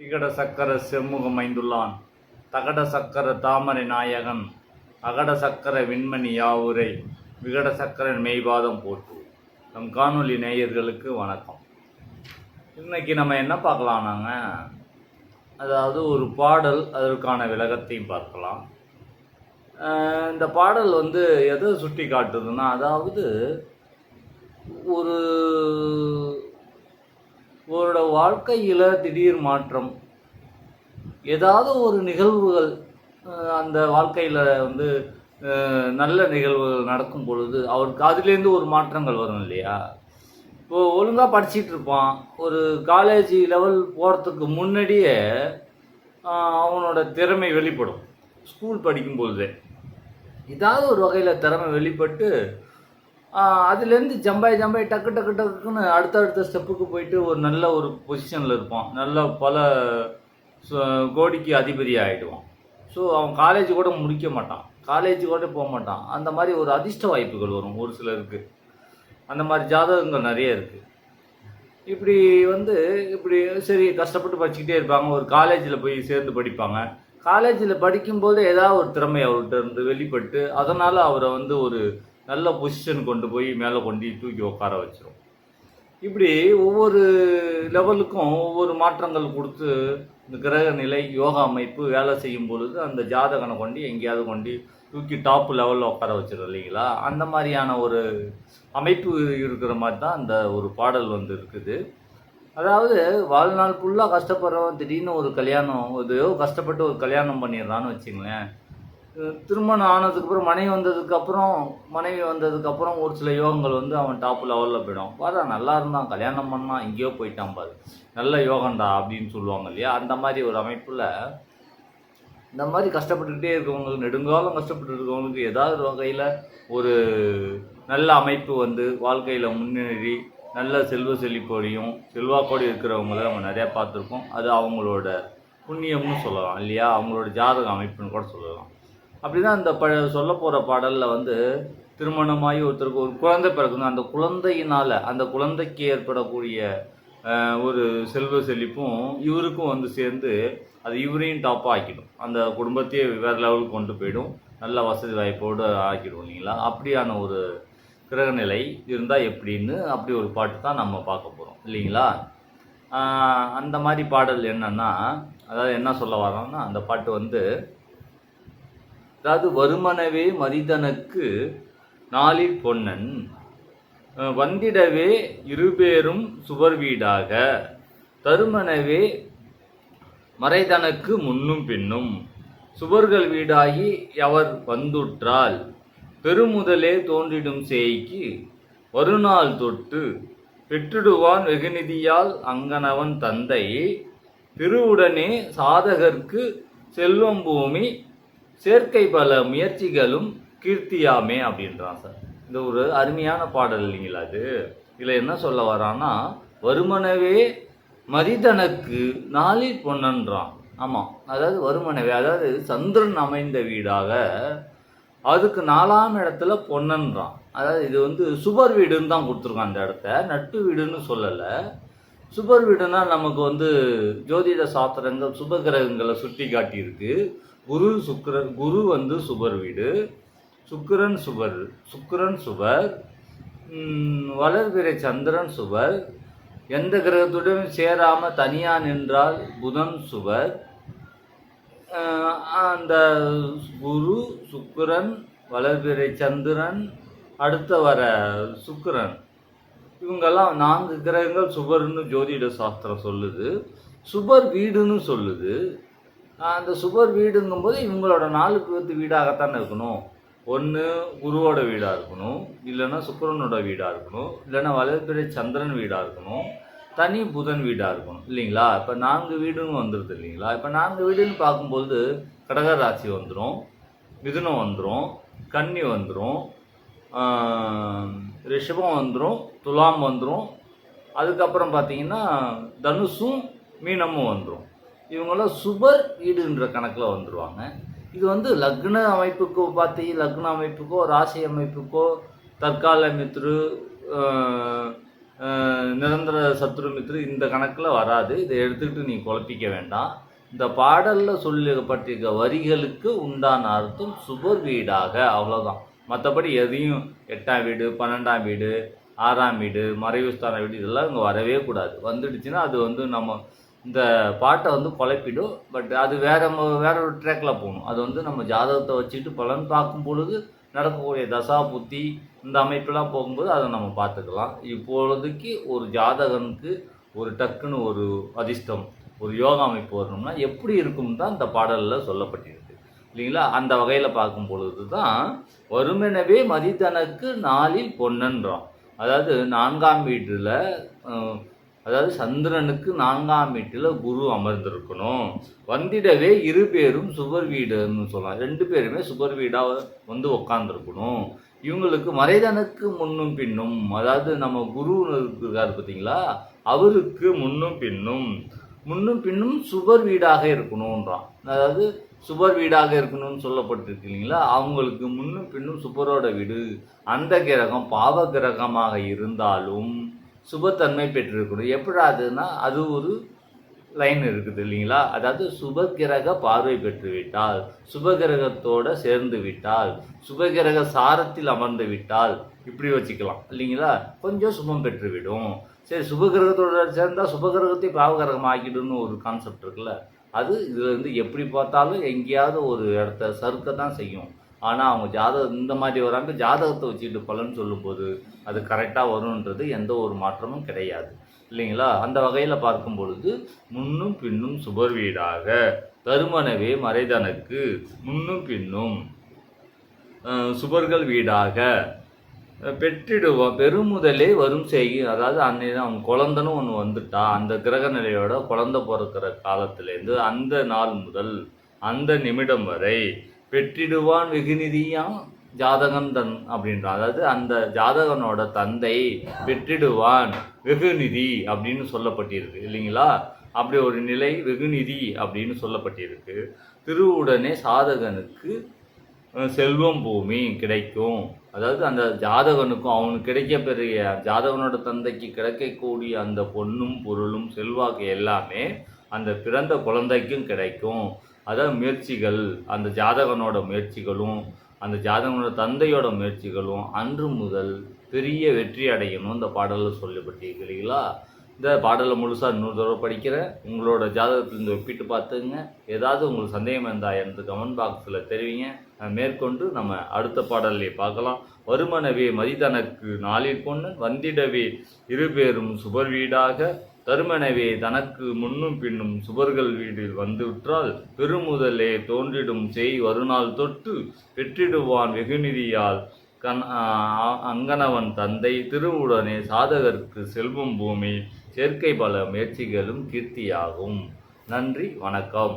திகட சக்கர செம்முகம் அமைந்துள்ளான் தகட சக்கர தாமரை நாயகன் அகட சக்கர விண்மணி யாவுரை விகட சக்கர மெய்வாதம் போட்டு நம் காணொலி நேயர்களுக்கு வணக்கம். இன்னைக்கு நம்ம என்ன பார்க்கலாம் நாங்கள் அதாவது ஒரு பாடல் அதற்கான விளக்கத்தையும் பார்க்கலாம். இந்த பாடல் வந்து எதை சுட்டி காட்டுதுன்னா அதாவது ஒரு அவரோட வாழ்க்கையில் திடீர் மாற்றம். ஏதாவது ஒரு நிகழ்வுகள் அந்த வாழ்க்கையில் வந்து நல்ல நிகழ்வுகள் நடக்கும் பொழுது அவருக்கு அதுலேருந்து ஒரு மாற்றங்கள் வரும் இல்லையா? இப்போ ஒழுங்காக படிச்சிட்டு இருப்பான். ஒரு காலேஜ் லெவல் போகிறதுக்கு முன்னாடியே அவனோட திறமை வெளிப்படும். ஸ்கூல் படிக்கும்பொழுதே ஏதாவது ஒரு வகையில் திறமை வெளிப்பட்டு அதுலேருந்து ஜம்பாய் ஜம்பாய் டக்கு டக்கு டக்குன்னு அடுத்தடுத்த ஸ்டெப்புக்கு போயிட்டு ஒரு நல்ல ஒரு பொசிஷனில் இருப்பான். நல்ல பல கோடிக்கு அதிபதி ஆகிடுவான் ஸோ அவன் காலேஜ் கூட முடிக்க மாட்டான். காலேஜ் கூட போக மாட்டான். அந்த மாதிரி ஒரு அதிர்ஷ்ட வாய்ப்புகள் வரும் ஒரு சிலருக்கு. அந்த மாதிரி ஜாதகங்கள் நிறைய இருக்குது இப்படி வந்து இப்படி சரி கஷ்டப்பட்டு படிச்சுக்கிட்டே இருப்பாங்க. ஒரு காலேஜில் போய் சேர்ந்து படிப்பாங்க. காலேஜில் படிக்கும்போது ஏதாவது ஒரு திறமை அவர்கிட்ட இருந்து வெளிப்பட்டு அதனால் அவரை வந்து ஒரு நல்ல பொசிஷன் கொண்டு போய் மேலே கொண்டு தூக்கி உட்கார வச்சிடும் இப்படி ஒவ்வொரு லெவலுக்கும் ஒவ்வொரு மாற்றங்கள் கொடுத்து இந்த கிரக நிலை யோகா அமைப்பு வேலை செய்யும் பொழுது அந்த ஜாதகனை கொண்டு எங்கேயாவது கொண்டு தூக்கி டாப் லெவலில் உட்கார வச்சிடும் இல்லைங்களா? அந்த மாதிரியான ஒரு அமைப்பு இருக்கிற மாதிரி தான் அந்த ஒரு பாடல் வந்து இருக்குது. அதாவது வாழ்நாள் ஃபுல்லாக கஷ்டப்படுறவன் திடீர்னு ஒரு கல்யாணம் ஏதோ கஷ்டப்பட்டு ஒரு கல்யாணம் பண்ணிடுறான்னு வச்சுங்களேன். திருமணம் ஆனதுக்கப்புறம் மனைவி வந்ததுக்கப்புறம் மனைவி வந்ததுக்கப்புறம் ஒரு சில யோகங்கள் வந்து அவன் டாப் லெவலில் போயிடும். பாரு நல்லா இருந்தான் கல்யாணம் பண்ணான் எங்கேயோ போயிட்டான் பாரு. நல்ல யோகம்டா அப்படின்னு சொல்லுவாங்க இல்லையா? அந்த மாதிரி ஒரு அமைப்பில் இந்த மாதிரி கஷ்டப்பட்டுக்கிட்டே இருக்கவங்களுக்கு நெடுங்காலம் கஷ்டப்பட்டு இருக்கவங்களுக்கு ஏதாவது ஒரு வகையில் ஒரு நல்ல அமைப்பு வந்து வாழ்க்கையில் முன்னேறி நல்ல செல்வ செழிப்போடையும் செல்வாக்கோடு இருக்கிறவங்கள நம்ம நிறையா பார்த்துருக்கோம். அது அவங்களோட புண்ணியம்னு சொல்லலாம் இல்லையா? அவங்களோட ஜாதக அமைப்புன்னு கூட சொல்லலாம். அப்படிதான் அந்த ப சொல்ல போகிற பாடலில் வந்து திருமணமாகி ஒருத்தருக்கு ஒரு குழந்தை பிறக்கணும் அந்த குழந்தையினால் அந்த குழந்தைக்கு ஏற்படக்கூடிய ஒரு செல்வ செழிப்பும் இவருக்கும் வந்து சேர்ந்து அது இவரையும் டாப்பாக ஆக்கிடும். அந்த குடும்பத்தையே வேறு லெவலுக்கு கொண்டு போயிடும். நல்ல வசதி வாய்ப்போடு ஆக்கிடும் இல்லைங்களா? அப்படியான ஒரு கிரகநிலை இருந்தால் எப்படின்னு அப்படி ஒரு பாட்டு தான் நம்ம பார்க்க போகிறோம் இல்லைங்களா? அந்த மாதிரி பாடல் என்னென்னா அதாவது என்ன சொல்ல வரோம்னா அந்த பாட்டு வந்து அதாவது வருமனவே மதிதனுக்கு நாளில் பொன்னன். வந்திடவே இருபேரும் சுவர் வீடாக. தருமனவே மறைதனக்கு முன்னும் பின்னும். சுவர்கள் வீடாகி அவர் வந்துற்றால் பெருமுதலே தோன்றிடும் சேய்க்கு வருநாள் தொட்டு பெற்றிடுவான் வெகுநிதியால் அங்கனவன் தந்தை. திருவுடனே சாதகர்க்கு செல்வம் பூமி சேர்க்கை பல முயற்சிகளும் கீர்த்தியாமே அப்படின்றான் சார். இந்த ஒரு அருமையான பாடல் இல்லைங்களா அது இதில் என்ன சொல்ல வரான்னா வருமனவே மரிதனுக்கு நாளில் பொன்னன்றான். ஆமாம் அதாவது வருமனவே அதாவது சந்திரன் அமைந்த வீடாக அதுக்கு நாலாம் இடத்துல பொன்னன்றான். அதாவது இது வந்து சுபர் வீடுன்னு தான் கொடுத்துருக்கான் அந்த இடத்த. நட்டு வீடுன்னு சொல்லலை. சுபர் வீடுனா நமக்கு வந்து ஜோதிட சாஸ்திரங்கள் சுப கிரகங்களை சுட்டி காட்டியிருக்கு குரு சுக்கிரன் குரு வந்து சுபர் வீடு. சுக்கிரன் சுபர் சுக்கரன் சுபர் வளர்கிற வளர்பிறை சந்திரன் சுபர். எந்த கிரகத்துடன் சேராமல் தனியாக நின்றால் புதன் சுபர். அந்த குரு சுக்கரன் வளர்பிறை சந்திரன் அடுத்த வர சுக்கிரன். இவங்கெல்லாம் நான்கு கிரகங்கள் சுபர்னு ஜோதிட சாஸ்திரம் சொல்லுது. சுபர் வீடுன்னு சொல்லுது. அந்த சுபர் வீடுங்கும்போது இவங்களோட நாலு பேர்த்து வீடாகத்தானே இருக்கணும். ஒன்று குருவோட வீடாக இருக்கணும். இல்லைன்னா சுக்கரனோட வீடாக இருக்கணும். இல்லைன்னா வளர்பிறை சந்திரன் வீடாக இருக்கணும். தனி புதன் வீடாக இருக்கணும். இல்லைங்களா? இப்போ நான்கு வீடுன்னு வந்துடுது இல்லைங்களா? இப்போ நான்கு வீடுன்னு பார்க்கும்போது கடக ராசி வந்துடும் மிதுனம் வந்துடும் கன்னி வந்துடும் ரிஷபம் வந்துடும் துலாம் வந்துடும் அதுக்கப்புறம் பார்த்தீங்கன்னா தனுஷும் மீனமும் வந்துடும் இவங்களாம் சுபர் வீடுன்ற கணக்கில் வந்துடுவாங்க இது வந்து லக்ன அமைப்புக்கோ பார்த்தி லக்ன அமைப்புக்கோ ராசி அமைப்புக்கோ தற்கால மித்ரு நிரந்தர சத்ரு மித்ரு இந்த கணக்கில் வராது. இதை எடுத்துக்கிட்டு நீ குழப்பிக்க வேண்டாம். இந்த பாடலில் சொல்லப்பட்டிருக்க வரிகளுக்கு உண்டான அர்த்தம் சுபர் வீடாக அவ்வளோதான் மற்றபடி எதையும் எட்டாம் வீடு பன்னெண்டாம் வீடு ஆறாம் வீடு மறைவுஸ்தான வீடு இதெல்லாம் இங்கே வரவே கூடாது. வந்துடுச்சுன்னா அது வந்து நம்ம இந்த பாட்டை வந்து குழப்பிடும். பட் அது வேற வேற ஒரு ட்ராக்ல போகணும். அது வந்து நம்ம ஜாதகத்தை வச்சுட்டு பலன் பார்க்கும் பொழுது நடக்கக்கூடிய தசா புத்தி இந்த அமைப்பெல்லாம் போகும்போது அதை நம்ம பார்த்துக்கலாம். இப்பொழுதுக்கு ஒரு ஜாதகனுக்கு ஒரு டக்குன்னு ஒரு அதிர்ஷ்டம் ஒரு யோகா அமைப்பு வரணும்னா எப்படி இருக்கும் தான் இந்த பாடலில் சொல்லப்பட்டிருக்கு. இல்லைங்களா? அந்த வகையில் பார்க்கும் பொழுது தான் வருமெனவே மதித்தனக்கு நாளில் பொன்னன்றான். அதாவது நான்காம் வீட்டில் அதாவது சந்திரனுக்கு நான்காம் வீட்டில் குரு அமர்ந்திருக்கணும். வந்திடவே இரு பேரும் சுபர் வீடுன்னு சொல்லலாம். ரெண்டு பேருமே சுபர் வீடாக வந்து உக்காந்துருக்கணும். இவங்களுக்கு மறைதனுக்கு முன்னும் பின்னும் அதாவது நம்ம குரு இருக்காரு பார்த்தீங்களா அவருக்கு முன்னும் பின்னும். முன்னும் பின்னும் சுபர் வீடாக இருக்கணுன்றான் அதாவது சுபர் வீடாக இருக்கணும்னு சொல்லப்பட்டிருக்கு இல்லைங்களா? அவங்களுக்கு முன்னும் பின்னும் சுபரோட வீடு. அந்த கிரகம் பாவ கிரகமாக இருந்தாலும் சுபத்தன்மை பெற்றிருக்கணும். எப்படி அதுனா அது ஒரு லைன் இருக்குது இல்லைங்களா? அதாவது சுபகிரக பார்வை பெற்றுவிட்டால் சுபகிரகத்தோட சேர்ந்து விட்டால் சுபகிரக சாரத்தில் அமர்ந்து விட்டால் இப்படி வச்சுக்கலாம். இல்லைங்களா? கொஞ்சம் சுபம் பெற்றுவிடும். சரி சுபகிரகத்தோட சேர்ந்தால் சுபகிரகத்தை பாவகிரகம் ஆக்கிடுன்னு ஒரு கான்செப்ட் இருக்குல்ல? அது இதுலேருந்து எப்படி பார்த்தாலும் எங்கேயாவது ஒரு இடத்த சறுக்க தான் செய்யும். ஆனால் அவங்க ஜாதகம் இந்த மாதிரி வராங்க ஜாதகத்தை வச்சுக்கிட்டு பலன் சொல்லும்போது அது கரெக்டாக வரும்ன்றது எந்த ஒரு மாற்றமும் கிடையாது. இல்லைங்களா? அந்த வகையில் பார்க்கும் பொழுது முன்னும் பின்னும் சுபர் வீடாக. தருமனவே மறைதனுக்கு முன்னும் பின்னும் சுபர்கள் வீடாக. பெற்றிடுவோம். பெருமுதலே வரும் செய்யும். அதாவது அன்னைக்கு அவன் குழந்தனும் ஒன்று வந்துட்டா அந்த கிரக நிலையோட குழந்தை பிறக்கிற காலத்துலேருந்து அந்த நாள் முதல் அந்த நிமிடம் வரை பெற்றிடுவான் வெகுநிதியாம் ஜாதகன் தன் அப்படின்றான். அதாவது அந்த ஜாதகனோட தந்தை பெற்றிடுவான் வெகுநிதி அப்படின்னு சொல்லப்பட்டிருக்கு இல்லைங்களா? அப்படி ஒரு நிலை வெகுநிதி அப்படின்னு சொல்லப்பட்டிருக்கு. திருவுடனே சாதகனுக்கு செல்வம் பூமி கிடைக்கும். அதாவது அந்த ஜாதகனுக்கும் அவனுக்கு கிடைக்கப்பெரிய ஜாதகனோட தந்தைக்கு கிடைக்கக்கூடிய அந்த பொண்ணும் பொருளும் செல்வாக்கு எல்லாமே அந்த பிறந்த குழந்தைக்கும் கிடைக்கும். அதாவது முயற்சிகள் அந்த ஜாதகனோட முயற்சிகளும் அந்த ஜாதகனோட தந்தையோட முயற்சிகளும் அன்று முதல் பெரிய வெற்றி அடையணும் இந்த பாடலில் சொல்லப்பட்டிருக்கு இல்லைங்களா? இந்த பாடலை முழுசாக இன்னொரு தடவை படிக்கிறேன் உங்களோட ஜாதகத்திலிருந்து ஒப்பிட்டு பார்த்துங்க. ஏதாவது உங்களுக்கு சந்தேகம் இருந்தால் எனக்கு கமெண்ட் பாக்ஸில் தெரிவிங்க. மேற்கொண்டு நம்ம அடுத்த பாடலை பார்க்கலாம். வருமனவே மதிதனக்கு நாளில் பொண்ணு வந்திடவே இருபேரும் சுபர் வீடாக தருமனவே தனக்கு முன்னும் பின்னும் சுவர்கள் வீட்டில் வந்துவிட்டால் பெருமுதலே தோன்றிடும் செய் வருநாள் தொட்டு பெற்றிடுவான் வெகுநிதியால். கண் அங்கனவன் தந்தை திருவுடனே சாதகர்க்கு செல்வம் பூமி சேர்க்கை பல முயற்சிகளும் கீர்த்தியாகும். நன்றி வணக்கம்.